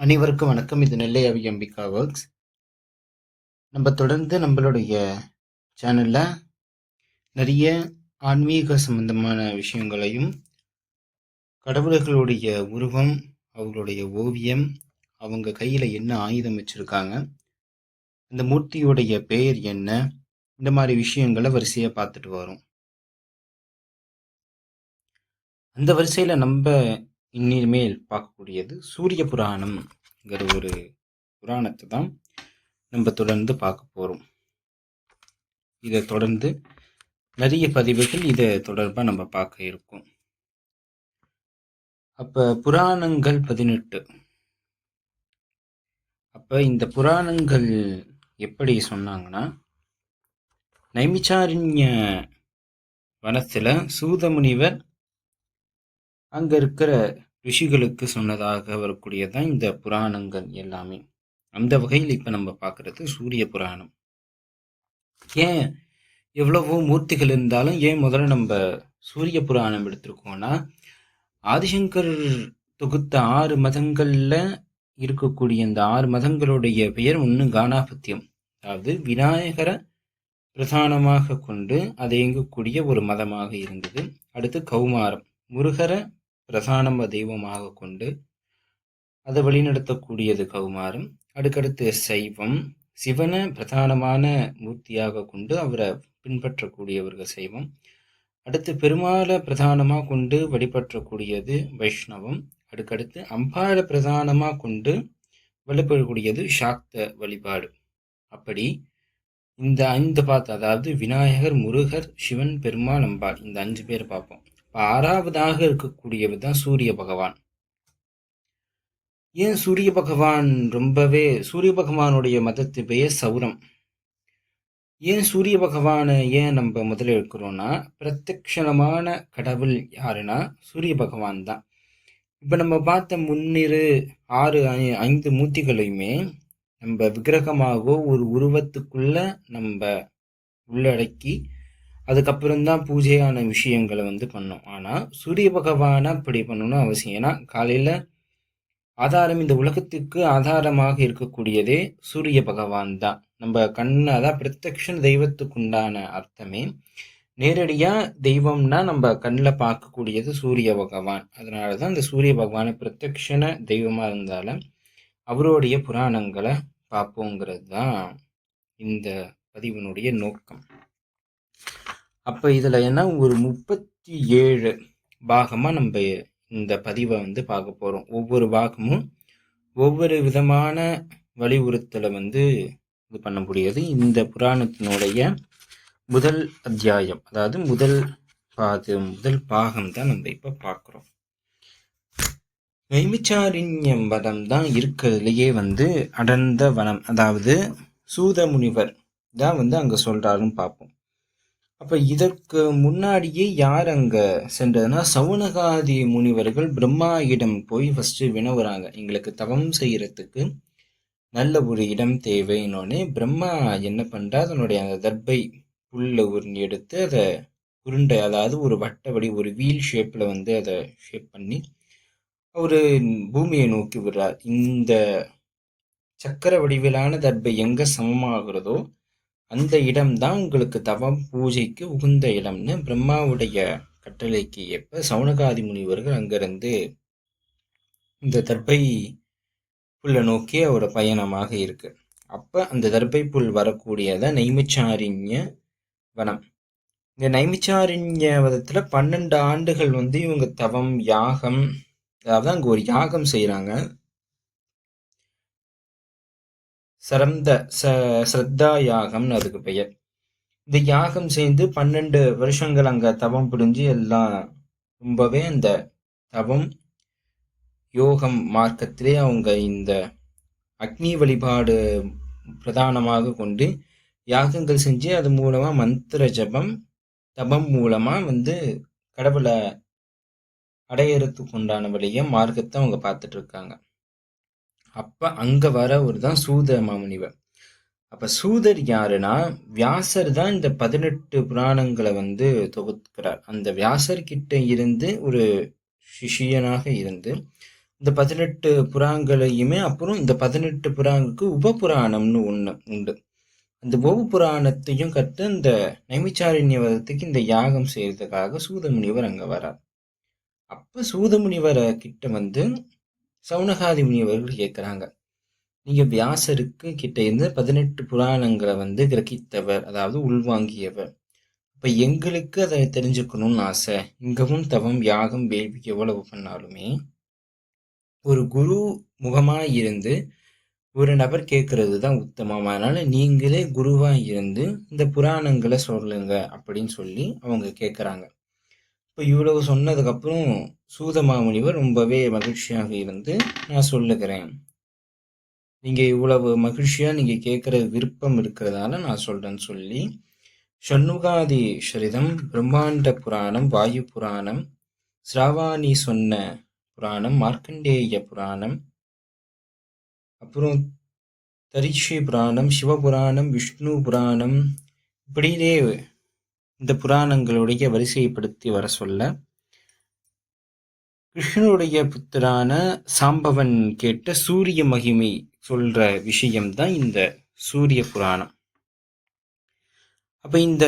அனைவருக்கும் வணக்கம். இது நெல்லை அவி அம்பிகா ஒர்க்ஸ் நம்ம தொடர்ந்து நம்மளுடைய சேனலில் நிறைய ஆன்மீக சம்பந்தமான விஷயங்களையும் கடவுள்களுடைய உருவம் அவங்களுடைய ஓவியம் அவங்க கையில் என்ன ஆயுதம் வச்சுருக்காங்க அந்த மூர்த்தியுடைய பெயர் என்ன இந்த மாதிரி விஷயங்களை வரிசையாக பார்த்துட்டு வரோம். அந்த வரிசையில் நம்ம இனிமேல் பார்க்கக்கூடியது சூரிய புராணம்ங்கிற ஒரு புராணத்தை தான் நம்ம தொடர்ந்து பார்க்க போகிறோம் இதை தொடர்ந்து நிறைய பதிவுகள் இதை தொடர்பாக நம்ம பார்க்க இருக்கோம். அப்போ புராணங்கள் பதினெட்டு. அப்போ இந்த புராணங்கள் எப்படி சொன்னாங்கன்னா நைமிச்சாரண்ய வனத்தில் சூதமுனிவர் அங்கே இருக்கிற ரிஷிகளுக்கு சொன்னதாக வரக்கூடியதான் இந்த புராணங்கள் எல்லாமே. அந்த வகையில் இப்போ நம்ம பார்க்குறது சூரிய புராணம். ஏன் எவ்வளவோ மூர்த்திகள் இருந்தாலும் ஏன் முதல்ல நம்ம சூரிய புராணம் எடுத்திருக்கோம்னா ஆதிசங்கர் தொகுத்த ஆறு மதங்களில் இருக்கக்கூடிய இந்த ஆறு மதங்களுடைய பெயர் ஒன்று கானாபத்தியம். அதாவது விநாயகரை பிரதானமாக கொண்டு அதை இயங்கக்கூடிய ஒரு மதமாக இருந்தது. அடுத்து கௌமாரம். முருகரை பிரதானம தெய்வமாக கொண்டு அதை வழிநடத்தக்கூடியது கௌமாரம். அடுக்கடுத்து சைவம். சிவனை பிரதானமான மூர்த்தியாக கொண்டு அவரை பின்பற்றக்கூடியவர்கள் சைவம். அடுத்து பெருமாளை பிரதானமாக கொண்டு வழிபற்றக்கூடியது வைஷ்ணவம். அடுக்கடுத்து அம்பாளை பிரதானமாக கொண்டு வழிபடக்கூடியது சாக்த வழிபாடு. அப்படி இந்த ஐந்து பார்த்து அதாவது விநாயகர் முருகர் சிவன் பெருமாள் அம்பாள் இந்த அஞ்சு பேர் பார்ப்போம். ஆறாவதாக இருக்கக்கூடியவர் தான் சூரிய பகவான். ஏன் சூரிய பகவான் ரொம்பவே சூரிய பகவானுடைய மதத்து பெயர் சௌரம். ஏன் சூரிய பகவானை ஏன் நம்ம முதல்ல எடுக்கிறோம்னா பிரத்யக்ஷணமான கடவுள் யாருன்னா சூரிய பகவான் தான். இப்போ நம்ம பார்த்த முன்னிரு ஆறு ஐந்து மூர்த்திகளையுமே நம்ம விக்கிரகமாகவோ ஒரு உருவத்துக்குள்ள நம்ம உள்ளடக்கி அதுக்கப்புறம்தான் பூஜையான விஷயங்களை வந்து பண்ணோம். ஆனால் சூரிய பகவானை அப்படி பண்ணணும்னு அவசியம். ஏன்னா காலையில் ஆதாரம் இந்த உலகத்துக்கு ஆதாரமாக இருக்கக்கூடியதே சூரிய பகவான் தான். நம்ம கண்ணு அதான் பிரத்யக்ஷன் தெய்வத்துக்கு உண்டான அர்த்தமே. நேரடியாக தெய்வம்னா நம்ம கண்ணில் பார்க்கக்கூடியது சூரிய பகவான். அதனால தான் இந்த சூரிய பகவானை பிரத்யக்ஷண தெய்வமாக இருந்தாலும் அவருடைய புராணங்களை பார்ப்போங்கிறது தான் இந்த பதிவினுடைய நோக்கம். அப்போ இதில் என்ன? ஒரு முப்பத்தி ஏழு பாகமாக நம்ம இந்த பதிவை வந்து பார்க்க போகிறோம் ஒவ்வொரு பாகமும் ஒவ்வொரு விதமான வலியுறுத்தலை வந்து இது பண்ண முடியாது. இந்த புராணத்தினுடைய முதல் அத்தியாயம் அதாவது முதல் பாது முதல் பாகம் தான் நம்ம இப்போ பார்க்குறோம். நைமிச்சாரிண்யம் வனம் தான் இருக்கிறதுலையே வந்து அடர்ந்த வனம் அதாவது சூத முனிவர் தான் வந்து அங்கே சொல்கிறாருன்னு பார்ப்போம். அப்ப இதற்கு முன்னாடியே யார் அங்க சென்றதுன்னா சவுனகாதி முனிவர்கள் பிரம்மாயிடம் போய் ஃபர்ஸ்ட் வினவுறாங்க. எங்களுக்கு தவம் செய்யறதுக்கு நல்ல ஒரு இடம் தேவைன்னொடனே பிரம்மா என்ன பண்றா அதனுடைய அந்த தர்பை புல்ல உருண்டி எடுத்து அதை உருண்டை அதாவது ஒரு வட்டவடி ஒரு வீல் ஷேப்ல வந்து அதை ஷேப் பண்ணி அவர் பூமியை நோக்கி விடுறார். இந்த சக்கர வடிவிலான தர்பை எங்க சமமாகிறதோ அந்த இடம்தான் உங்களுக்கு தவம் பூஜைக்கு உகுந்த இடம்னு பிரம்மாவுடைய கட்டளைக்கு ஏற்ப சவுனகாதி முனிவர்கள் அங்கிருந்து இந்த தர்பை புல்லை நோக்கி அவரோட பயணமாக இருக்கு. அப்போ அந்த தர்பை புல் வரக்கூடியதான் நைமிச்சாரிண்ய வனம். இந்த நைமிச்சாரிண்ய வதத்துல பன்னெண்டு ஆண்டுகள் வந்து இவங்க தவம் யாகம் அதாவது அங்கே ஒரு யாகம் செய்கிறாங்க சரந்த ச ஸ்ரத்தா யாகம்னு அதுக்கு பெயர். இந்த யாகம் செய்து பன்னெண்டு வருஷங்கள் அங்கே தவம் புரிஞ்சு எல்லாம் ரொம்பவே அந்த தவம் யோகம் மார்க்கத்திலே அவங்க இந்த அக்னி வழிபாடு பிரதானமாக கொண்டு யாகங்கள் செஞ்சு அது மூலமாக மந்திர ஜபம் தபம் மூலமாக வந்து கடவுளை அடையறதுக்கு உண்டான வழியை மார்க்கத்தை அவங்க பார்த்துட்டு இருக்காங்க. அப்போ அங்கே வர வரவர் தான் சூத மாமுனிவர். அப்போ சூதர் யாருன்னா வியாசர் தான் இந்த பதினெட்டு புராணங்களை வந்து தொகுக்கிறார். அந்த வியாசர்கிட்ட இருந்து ஒரு சிஷியனாக இருந்து இந்த பதினெட்டு புறாங்களையுமே அப்புறம் இந்த பதினெட்டு புறாங்களுக்கு உபபுராணம்னு ஒன்று உண்டு. அந்த உப புராணத்தையும் கற்று இந்த நைமிச்சாரண்யவதத்துக்கு இந்த யாகம் செய்கிறதுக்காக சூதமுனிவர் அங்கே வரார். அப்போ சூதமுனிவரை கிட்ட வந்து சவுனகாதி முனிவர்கள் கேட்குறாங்க. நீங்க வியாசருக்கு கிட்ட இருந்து பதினெட்டு புராணங்களை வந்து கிரகித்தவர் அதாவது உள்வாங்கியவர். இப்ப எங்களுக்கு அதை தெரிஞ்சுக்கணும்னு ஆசை. இங்கவும் தவம் யாகம் வேள்வி எவ்வளவு பண்ணாலுமே ஒரு குரு முகமாக இருந்து ஒரு நபர் கேட்கறது தான் உத்தமம். அதனால நீங்களே குருவா இருந்து இந்த புராணங்களை சொல்லுங்க அப்படின்னு சொல்லி அவங்க கேட்குறாங்க. இப்போ இவ்வளவு சொன்னதுக்கப்புறம் சூதமாமுனிவர் ரொம்பவே மகிழ்ச்சியாக இருந்து நான் சொல்லுகிறேன். நீங்கள் இவ்வளவு மகிழ்ச்சியாக நீங்கள் கேட்குற விருப்பம் இருக்கிறதால நான் சொல்கிறேன்னு சொல்லி. ஷண்முகாதி சரிதம் பிரம்மாண்ட புராணம் வாயு புராணம் ஸ்ராவாணி சொன்ன புராணம் மார்க்கண்டேய புராணம் அப்புறம் தரிஷி புராணம் சிவபுராணம் விஷ்ணு புராணம் இப்படியே இந்த புராணங்களுடைய வரிசைப்படுத்தி வர சொல்ல கிருஷ்ணனுடைய புத்தரான சாம்பவன் கேட்ட சூரிய மகிமை சொல்ற விஷயம்தான் இந்த சூரிய புராணம். அப்ப இந்த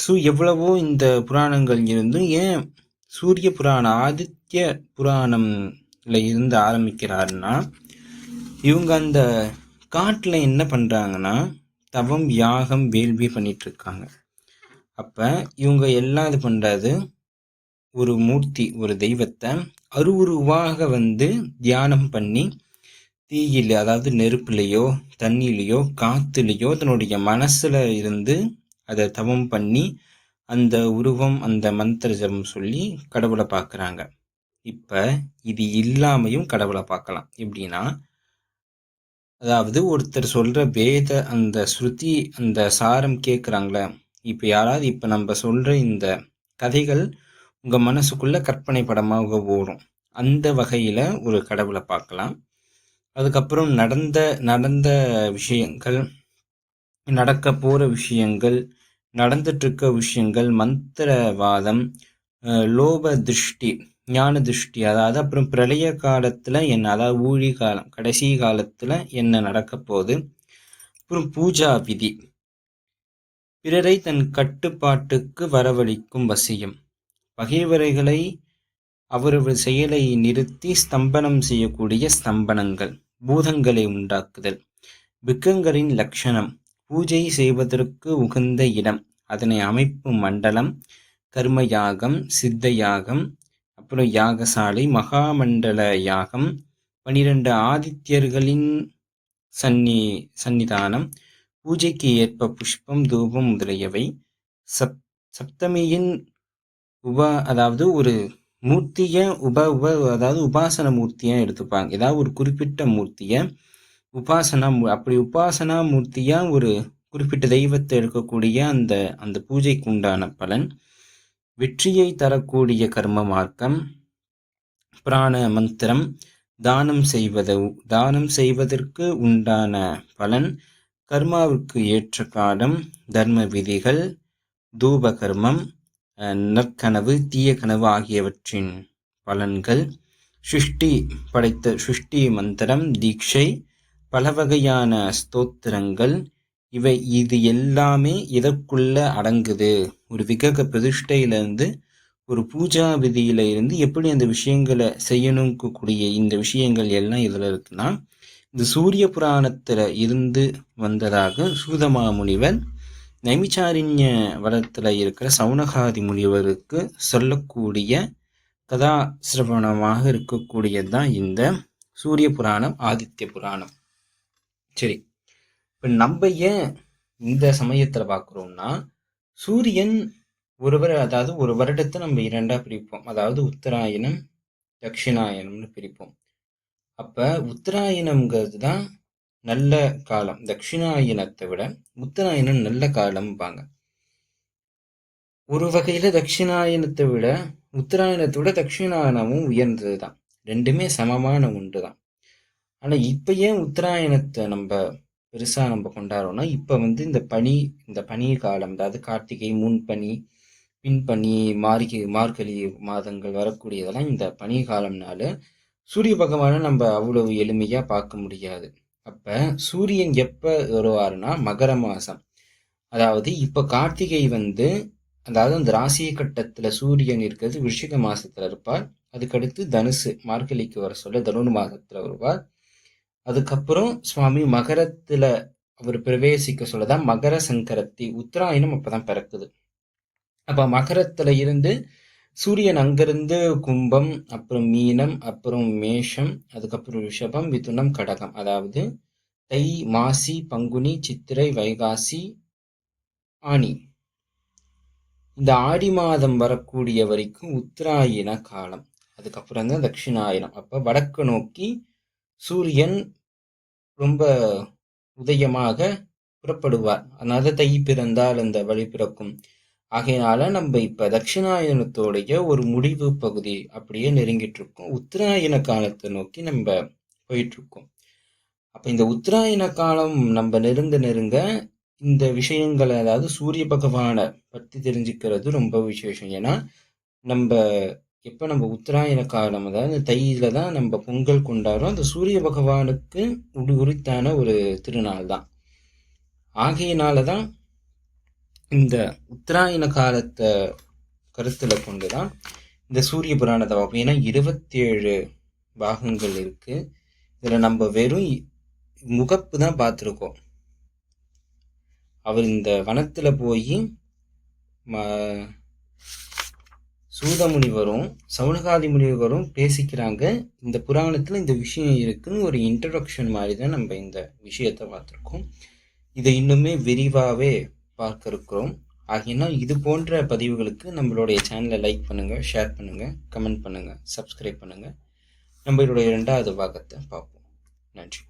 சு எவ்வளவோ இந்த புராணங்கள் இருந்தும் ஏன் சூரிய புராணம் ஆதித்ய புராணம்ல இருந்து ஆரம்பிக்கிறாருன்னா இவங்க அந்த காட்டில் என்ன பண்ணுறாங்கன்னா தவம் யாகம் வேள்வி பண்ணிட்டு இருக்காங்க. அப்போ இவங்க எல்லாம் இது பண்ணுறது ஒரு மூர்த்தி ஒரு தெய்வத்தை அருவுருவாக வந்து தியானம் பண்ணி தீயில் அதாவது நெருப்புலையோ தண்ணியிலையோ காத்துலேயோ தன்னுடைய மனசில் இருந்து அதை தவம் பண்ணி அந்த உருவம் அந்த மந்திர ஜபம் சொல்லி கடவுளை பார்க்குறாங்க. இப்போ இது இல்லாமையும் கடவுளை பார்க்கலாம். எப்படின்னா அதாவது ஒருத்தர் சொல்கிற வேத அந்த ஸ்ருதி அந்த சாரம் கேட்குறாங்களே இப்போ யாராவது இப்போ நம்ம சொல்கிற இந்த கதைகள் உங்கள் மனசுக்குள்ளே கற்பனை படமாக ஓடும். அந்த வகையில் ஒரு கடவுளை பார்க்கலாம். அதுக்கப்புறம் நடந்த நடந்த விஷயங்கள் நடக்க போகிற விஷயங்கள் நடந்துட்டுருக்க விஷயங்கள் மந்திரவாதம் லோப திருஷ்டி ஞான திருஷ்டி அதாவது அப்புறம் பிரளய காலத்தில் என்ன அதாவது ஊழி காலம் கடைசி காலத்தில் என்ன நடக்க போகுது? அப்புறம் பூஜா விதி பிறரை தன் கட்டுப்பாட்டுக்கு வரவழைக்கும் வசியம். பகைவரைகளை அவரவர் செயலை நிறுத்தி ஸ்தம்பனம் செய்யக்கூடிய ஸ்தம்பனங்கள் பூதங்களை உண்டாக்குதல். பிக்கங்களின் லட்சணம் பூஜை செய்வதற்கு உகந்த இடம் அதனை அமைப்பு மண்டலம் கர்ம யாகம் சித்த யாகம் அப்புறம் யாகசாலை மகாமண்டல யாகம் பனிரெண்டு ஆதித்யர்களின் சன்னி சன்னிதானம் பூஜைக்கு ஏற்ப புஷ்பம் தூபம் முதலியவை சப் சப்தமியின் உப அதாவது ஒரு மூர்த்தியை உப உப அதாவது உபாசன மூர்த்தியாக எடுத்துப்பாங்க. ஏதாவது ஒரு குறிப்பிட்ட மூர்த்தியை உபாசனா அப்படி உபாசனா மூர்த்தியாக ஒரு குறிப்பிட்ட தெய்வத்தை எடுக்கக்கூடிய அந்த அந்த பூஜைக்கு உண்டான பலன். வெற்றியை தரக்கூடிய கர்ம மார்க்கம். பிராண மந்திரம். தானம் செய்வது தானம் செய்வதற்கு உண்டான பலன். கர்மாவுக்கு ஏற்ற காலம் தர்ம விதிகள் தூப கர்மம் நற்கனவு தீய கனவு ஆகியவற்றின் பலன்கள் சுஷ்டி படைத்த சுஷ்டி மந்திரம் தீட்சை பல வகையான ஸ்தோத்திரங்கள் இவை இது எல்லாமே இதற்குள்ள அடங்குது. ஒரு விகக பிரதிஷ்டையிலிருந்து ஒரு பூஜா விதியில இருந்து எப்படி அந்த விஷயங்களை செய்யணும்க்கு கூடிய இந்த விஷயங்கள் எல்லாம் இதில் இருக்குன்னா இந்த சூரிய புராணத்தில் இருந்து வந்ததாக சூதமாமுனிவர் நைமிச்சாரண்ய வளத்தில் இருக்கிற சவுனகாதி முனிவருக்கு சொல்லக்கூடிய கதா சிரவணமாக இருக்கக்கூடியது தான் இந்த சூரிய புராணம் ஆதித்ய புராணம். சரி இப்போ நம்ம ஏன் இந்த சமயத்தில் பார்க்குறோம்னா சூரியன் ஒருவர் அதாவது ஒரு வருடத்தை நம்ம இரண்டாக பிரிப்போம். அதாவது உத்தராயணம் தட்சிணாயனம்னு பிரிப்போம். அப்போ உத்தராயணம்ங்கிறது தான் நல்ல காலம். தட்சிணாயனத்தை விட உத்தராயணம் நல்ல காலம்பாங்க. ஒரு வகையில தட்சிணாயனத்தை விட உத்தராயணத்தை விட தட்சிணாயனமும் உயர்ந்தது தான். ரெண்டுமே சமமான ஒன்று தான். ஆனா இப்ப ஏன் உத்தராயணத்தை நம்ம பெருசா நம்ம கொண்டாடுறோம்னா இப்ப வந்து இந்த பனி இந்த பனி காலம் அதாவது கார்த்திகை முன்பனி பின்பனி மார்கி மார்கழி மாதங்கள் வரக்கூடியதெல்லாம் இந்த பனி காலம்னால சூரிய பகவானை நம்ம அவ்வளவு எளிமையா பார்க்க முடியாது. அப்ப சூரியன் எப்ப வருவாருன்னா மகர மாசம். அதாவது இப்ப கார்த்திகை வந்து அதாவது அந்த ராசிய கட்டத்துல சூரியன் இருக்கிறது விருஷிக மாசத்துல இருப்பார். அதுக்கடுத்து தனுசு மார்கழிக்கு வர சொல்ல தனுர் மாசத்துல வருவார். அதுக்கப்புறம் சுவாமி மகரத்துல அவர் பிரவேசிக்க சொல்லதான் மகர சங்கரத்தி உத்தராயணம் அப்பதான் பிறக்குது. அப்ப மகரத்துல இருந்து சூரியன் அங்கிருந்து கும்பம் அப்புறம் மீனம் அப்புறம் மேஷம் அதுக்கப்புறம் ரிஷபம் மிதுனம் கடகம். அதாவது தை மாசி பங்குனி சித்திரை வைகாசி ஆணி. இந்த ஆடி மாதம் வரக்கூடிய வரைக்கும் உத்தராயண காலம். அதுக்கப்புறம் தான் தட்சிணாயனம் அப்ப வடக்கு நோக்கி சூரியன் ரொம்ப உதயமாக புறப்படுவார். அதனால தை பிறந்தால் அந்த வழி பிறக்கும். ஆகையினால நம்ம இப்ப தட்சிணாயனத்தோடைய ஒரு முடிவு பகுதி அப்படியே நெருங்கிட்டு இருக்கோம். உத்தராயண காலத்தை நோக்கி நம்ம போயிட்டு இருக்கோம். அப்ப இந்த உத்தராயண காலம் நம்ம நெருங்க நெருங்க இந்த விஷயங்களை அதாவது சூரிய பகவானை பத்தி தெரிஞ்சுக்கிறது ரொம்ப விசேஷம். ஏன்னா நம்ம எப்ப நம்ம உத்தராயண காலம் அதாவது தையில தான் நம்ம பொங்கல் கொண்டாடுறோம். அந்த சூரிய பகவானுக்கு உரித்தான ஒரு திருநாள் தான். ஆகையினால தான் இந்த உத்தராயண காலத்தை கருத்தில் கொண்டு தான் இந்த சூரிய புராணத்தை பார்ப்போம். ஏன்னா இருபத்தி ஏழு பாகங்கள் இருக்குது இதில் நம்ம வெறும் முகப்பு தான் பார்த்துருக்கோம். அவர் இந்த வனத்தில் போய் ம முனிவரும் சவுனகாதி முனிவரும் பேசிக்கிறாங்க. இந்த புராணத்தில் இந்த விஷயம் இருக்குன்னு ஒரு இன்ட்ரடக்ஷன் மாதிரி தான் நம்ம இந்த விஷயத்த பார்த்துருக்கோம். இதை இன்னுமே விரிவாகவே பார்க்க இருக்கிறோம் ஆகினால் இது போன்ற பதிவுகளுக்கு நம்மளுடைய சேனலை லைக் பண்ணுங்கள் ஷேர் பண்ணுங்கள் கமெண்ட் பண்ணுங்கள் சப்ஸ்கிரைப் பண்ணுங்கள் நம்மளுடைய ரெண்டாவது பாகத்தை பார்ப்போம். நன்றி.